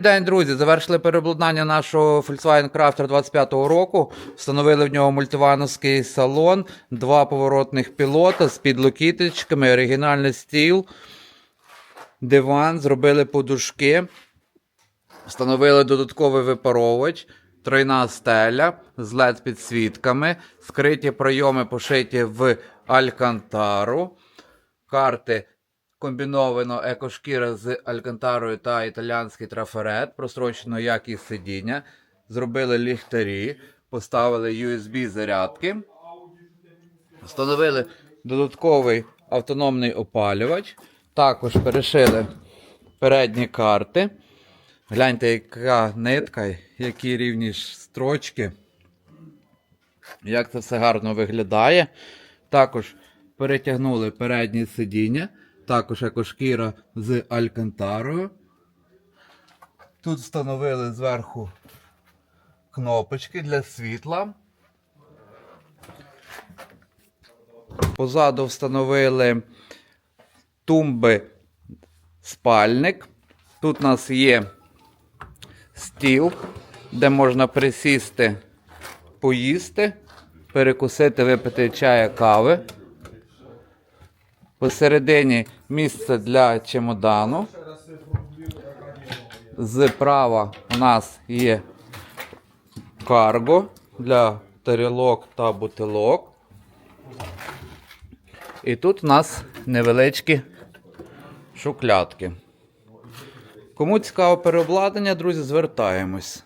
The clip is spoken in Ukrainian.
День, друзі, завершили переобладнання нашого Volkswagen Crafter 25-го року. Встановили в нього мультивановський салон, два поворотних пілота з підлокіточками, оригінальний стіл, диван, зробили подушки, встановили додатковий випаровувач, тройна стеля з LED підсвітками, скриті пройоми пошиті в алькантару, карти комбіновано екошкіра з алькантарою та італіанський трафарет, прострочено якість сидіння, зробили ліхтарі, поставили USB зарядки, встановили додатковий автономний опалювач, також перешили передні карти. Гляньте, яка нитка, які рівні строчки. Як це все гарно виглядає. Також перетягнули переднє сидіння, також екошкіра з алькантарою. Тут встановили зверху кнопочки для світла. Позаду встановили тумби спальник. Тут у нас є стіл, де можна присісти, поїсти, перекусити, випити чая кави. Посередині місце для чемодану. Зправа у нас є карго для тарілок та бутилок. І тут у нас невеличкі шуклятки. Кому цікаво переобладнання, друзі, звертаємось.